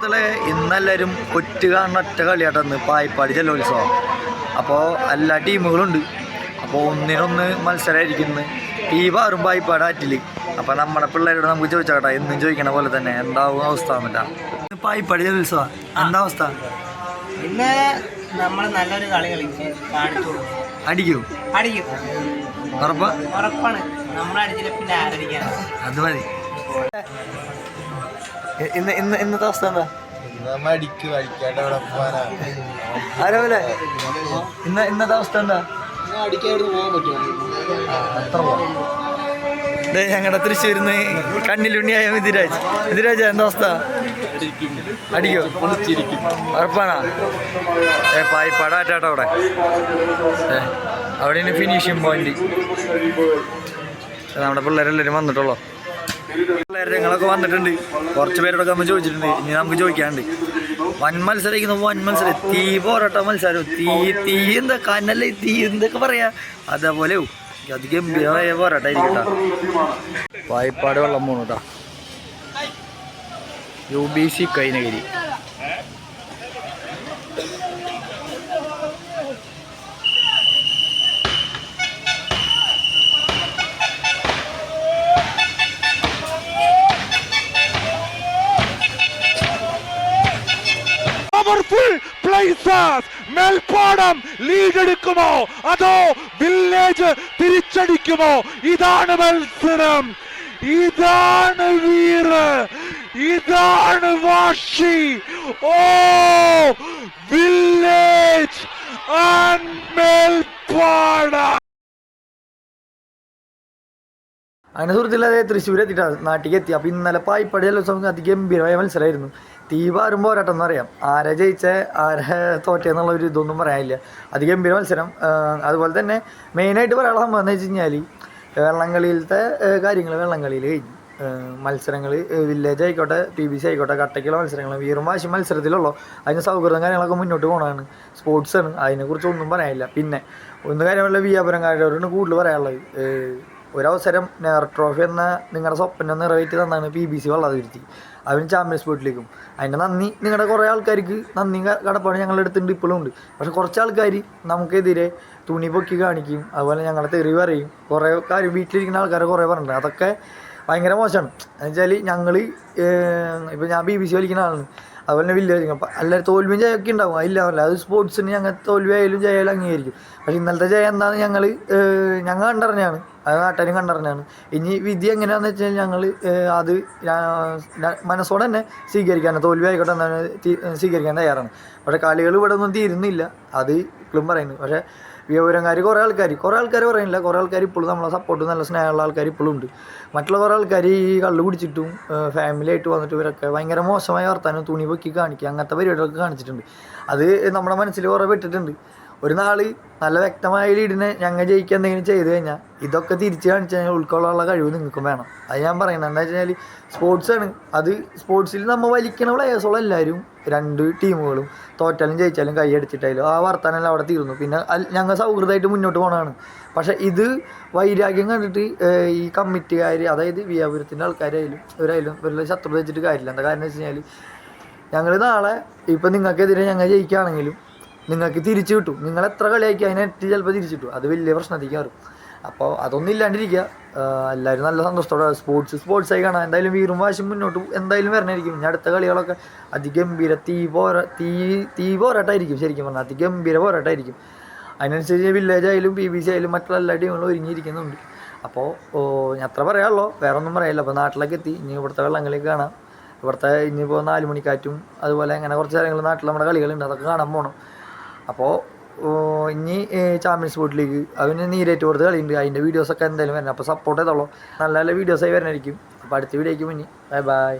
സുഹൃത്തുക്കളെ ഇന്നെല്ലാവരും ഒറ്റ കാണുന്ന ഒറ്റ കളിയാട്ടെന്ന് പായ്പാടി ജലോത്സവം. അപ്പോൾ എല്ലാ ടീമുകളുണ്ട്. അപ്പോൾ ഒന്നിനൊന്ന് മത്സരമായിരിക്കുന്നു ഈ പാറും പായ്പാട് ആറ്റിൽ അപ്പോൾ നമ്മുടെ പിള്ളേരോട് നമുക്ക് ചോദിച്ചാട്ടെ എന്നും ചോദിക്കണ പോലെ തന്നെ എന്താവും അവസ്ഥ എന്നിട്ടാ? പായ്പാടി ജലോത്സവം. എന്താ അവസ്ഥ? ഇന്ന് നമ്മൾ നല്ലൊരു കളി കളിച്ച് കാണിച്ചു. അടിക്കൂ. അടിക്കും. ഉറപ്പാ? ഉറപ്പാണ്. നമ്മളടിച്ചില്ല പിന്നെ ആരടിക്കാനാണ് അത് മതി. ഇന്ന് ഇന്ന് ഇന്നത്തെ അവസ്ഥ എന്താ? ആരോലെ ഇന്ന് ഇന്നത്തെ അവസ്ഥ എന്താ? ഞങ്ങളുടെ തൃശ്ശൂരിന്ന് കണ്ണിലുണ്ണിയായ മിഥുരാജ്. മിഥുരാജ് എന്താ അവസ്ഥ? അടിക്കോ. ഉറപ്പാണോ? ഏ പായി പടാറ്റാട്ടോ അവിടെ. അവിടെ ഇനി ഫിനിഷിങ് പോയിന്റ് നമ്മുടെ പിള്ളേരെല്ലാവരും വന്നിട്ടുള്ളോ? ഞങ്ങളൊക്കെ വന്നിട്ടുണ്ട്. കുറച്ച് പേരോടൊക്കെ നമ്മൾ ചോദിച്ചിട്ടുണ്ട്. ഇനി നമുക്ക് ചോദിക്കാണ്ട് വൻ മത്സരം വൻ മത്സരം. തീ പോരാട്ട മത്സരം. തീ തീ എന്താ കനല്ലേ? തീ എന്തൊക്കെ പറയാ? അതേപോലെ അത് ഗംഭീരമായ പോരാട്ടായിരിക്കും കേട്ടോ വായ്പാട് വെള്ളം പോണു കേട്ടോ U B C Kainagiri. Places Melpadam lead എടുക്കുമോ അതോ വില്ലേജ് തിരിച്ചടിക്കുമോ? ഇതാണ് മത്സരം. ഇതാണ് വീറ്. ഇതാണ് വാഷി ഓ വില്ലേജ് മേൽപ്പാടം. സുഹൃത്തില്ലാതെ തൃശ്ശൂരെത്തിയിട്ടാണ് നാട്ടിലേക്ക് എത്തി അപ്പോൾ ഇന്നലെ പായിപ്പാടി ജലോത്സവം അതിഗംഭീരമായ മത്സരമായിരുന്നു. തീ പാറും പോരാട്ടം എന്നറിയാം ആരെ ജയിച്ച ആരെ തോറ്റെന്നുള്ള ഒരു ഇതൊന്നും പറയാനില്ല. അതിഗംഭീര മത്സരം. അതുപോലെ തന്നെ മെയിനായിട്ട് പറയാനുള്ള സംഭവം എന്ന് വെച്ച് കഴിഞ്ഞാൽ വെള്ളംകളിയിലത്തെ കാര്യങ്ങൾ വെള്ളംകളിയിൽ കഴിഞ്ഞു. മത്സരങ്ങൾ വില്ലേജ് ആയിക്കോട്ടെ പി ബി സി ആയിക്കോട്ടെ കട്ടയ്ക്കുള്ള മത്സരങ്ങൾ വീറും വാശി മത്സരത്തിലുള്ളൂ. അതിന് സൗകര്യം കാര്യങ്ങളൊക്കെ മുന്നോട്ട് പോകണമാണ് സ്പോർട്സാണ് അതിനെക്കുറിച്ച് ഒന്നും പറയാനില്ല. പിന്നെ ഒന്ന് കാര്യമല്ല വിയാപുരംകാരോടാണ് കൂടുതൽ പറയാനുള്ളത്. ഒരവസരം നെഹർ ട്രോഫി എന്ന നിങ്ങളുടെ സ്വപ്നം നിറവേറ്റി തന്നാണ് പി ബി സി വള്ളാതിരുത്തി അവന് ചാമ്പ്യൻസ് ബോട്ടിലേക്കും അതിന്റെ നന്ദി നിങ്ങളുടെ കുറേ ആൾക്കാർക്ക് നന്ദി കടപ്പാട് ഞങ്ങളുടെ അടുത്തുണ്ട് ഇപ്പോഴും ഉണ്ട്. പക്ഷെ കുറച്ച് ആൾക്കാർ നമുക്കെതിരെ തുണി പൊക്കി കാണിക്കും. അതുപോലെ ഞങ്ങളെ തെറി പറയും. കുറേ കാര്യം വീട്ടിലിരിക്കുന്ന ആൾക്കാരെ കുറേ പറഞ്ഞിട്ടുണ്ട്. അതൊക്കെ ഭയങ്കര മോശമാണ്. എന്നുവെച്ചാൽ ഞങ്ങൾ ഇപ്പോൾ ഞാൻ ബി ബി സി വലിക്കുന്ന ആളാണ്. അതുപോലെ തന്നെ വില്ലേജ് അപ്പം എല്ലാവരും തോൽവിയും ജയമൊക്കെ ഉണ്ടാവും. അതില്ല അത് സ്പോർട്സിന് ഞങ്ങൾ തോൽവി ആയാലും ജയാലും അംഗീകരിക്കും. പക്ഷേ ഇന്നലത്തെ ജയം എന്താണെന്ന് ഞങ്ങൾ ഞങ്ങൾ കണ്ടറിഞ്ഞാണ്. അത് നാട്ടുകാരും കണ്ടറിഞ്ഞാണ്. ഇനി വിധി എങ്ങനെയാണെന്ന് വെച്ചാൽ ഞങ്ങൾ അത് മനസ്സോടെ തന്നെ സ്വീകരിക്കാൻ തോൽവി ആയിക്കോട്ടെ എന്നാണ് സ്വീകരിക്കാൻ തയ്യാറാണ്. പക്ഷേ കളികൾ ഇവിടെ ഒന്നും തീരുന്നില്ല. അത് ഇപ്പോഴും പറയുന്നു. പക്ഷേ വിവരംകാർ കുറേ ആൾക്കാർ കുറേ ആൾക്കാർ പറയുന്നില്ല. കുറേ ആൾക്കാർ ഇപ്പോഴും നമ്മളെ സപ്പോർട്ട് നല്ല സ്നേഹമുള്ള ആൾക്കാർ ഇപ്പോഴും ഉണ്ട്. മറ്റുള്ള കുറേ ആൾക്കാർ ഈ കള്ളു കുടിച്ചിട്ടും ഫാമിലി ആയിട്ട് വന്നിട്ട് ഇവരൊക്കെ ഭയങ്കര മോശമായി വർത്താനം തുണി പൊക്കി കാണിക്കുക അങ്ങനത്തെ പരിപാടികളൊക്കെ കാണിച്ചിട്ടുണ്ട്. അത് നമ്മുടെ മനസ്സിൽ കുറേ പെട്ടിട്ടുണ്ട്. ഒരു നാൾ നല്ല വ്യക്തമായ ലീഡിനെ ഞങ്ങൾ ജയിക്കുക എന്തെങ്കിലും ചെയ്തു കഴിഞ്ഞാൽ ഇതൊക്കെ തിരിച്ച് കാണിച്ചു കഴിഞ്ഞാൽ ഉൾക്കൊള്ളാനുള്ള കഴിവ് നിങ്ങൾക്കും വേണം. അത് ഞാൻ പറയുന്നത് എന്താ വെച്ച് കഴിഞ്ഞാൽ സ്പോർട്സാണ് അത് സ്പോർട്സിൽ നമ്മൾ വലിക്കണ പ്ലേയേഴ്സുള്ള എല്ലാവരും രണ്ട് ടീമുകളും തോറ്റാലും ജയിച്ചാലും കൈയടിച്ചിട്ടായാലും ആ വർത്താനെല്ലാം അവിടെ തീർന്നു. പിന്നെ ഞങ്ങൾ സൗഹൃദമായിട്ട് മുന്നോട്ട് പോകണതാണ് പക്ഷേ ഇത് വൈരാഗ്യം കണ്ടിട്ട് ഈ കമ്മിറ്റിക്കാർ അതായത് വിയാപുരത്തിന്റെ ആൾക്കാരായാലും ഇവരായാലും ഇവരുടെ ശത്രുത വെച്ചിട്ട് കാര്യമില്ല. എന്താ കാരണം വെച്ച് കഴിഞ്ഞാൽ ഞങ്ങൾ നാളെ ഇപ്പം നിങ്ങൾക്കെതിരെ ഞങ്ങൾ ജയിക്കുകയാണെങ്കിലും നിങ്ങൾക്ക് തിരിച്ചു കിട്ടും. നിങ്ങൾ എത്ര കളിയാക്കി അതിനെറ്റ് ചിലപ്പോൾ തിരിച്ചു കിട്ടും. അത് വലിയ പ്രശ്നത്തേക്ക് മാറും അപ്പോൾ അതൊന്നും ഇല്ലാണ്ടിരിക്കുക. എല്ലാവരും നല്ല സന്തോഷത്തോടെ സ്പോർട്സ് സ്പോർട്സ് ആയി കാണാം. എന്തായാലും വീറും വാശും മുന്നോട്ട് എന്തായാലും വരണമായിരിക്കും ഇനി അടുത്ത കളികളൊക്കെ അതിഗംഭീര തീ പോര തീ തീ പോരാട്ടമായിരിക്കും ശരിക്കും പറഞ്ഞാൽ. അതിഗംഭീര പോരാട്ടമായിരിക്കും അതിനനുസരിച്ച് വില്ലേജ് ആയാലും പി ബി സി ആയാലും മറ്റുള്ള എല്ലാ ടീമുകളും ഒരുങ്ങിയിരിക്കുന്നുണ്ട് അപ്പോൾ അത്ര പറയാമല്ലോ വേറെ ഒന്നും പറയാമല്ലോ അപ്പോൾ നാട്ടിലേക്ക് എത്തി. ഇനി ഇവിടുത്തെ വെള്ളങ്ങളിലേക്ക് കാണാം. ഇവിടുത്തെ ഇനിയിപ്പോൾ നാല് മണിക്കാറ്റും അതുപോലെ അങ്ങനെ കുറച്ച് കാര്യങ്ങൾ നാട്ടിൽ നമ്മുടെ കളികളുണ്ട്. അതൊക്കെ കാണാൻ പോകണം അപ്പോൾ ഇനി ചാമ്പ്യൻസ് ബോട്ട് ലീഗ് അതിന് നീരേറ്റ് കൊടുത്ത് കളിയുണ്ട്. അതിന്റെ വീഡിയോസൊക്കെ എന്തായാലും വരണം. അപ്പോൾ സപ്പോർട്ട് ചെയ്തോളൂ. നല്ല നല്ല വീഡിയോസായി വരണമായിരിക്കും അപ്പോൾ അടുത്ത വീഡിയോയ്ക്ക് മുന്നേ ബൈ ബൈ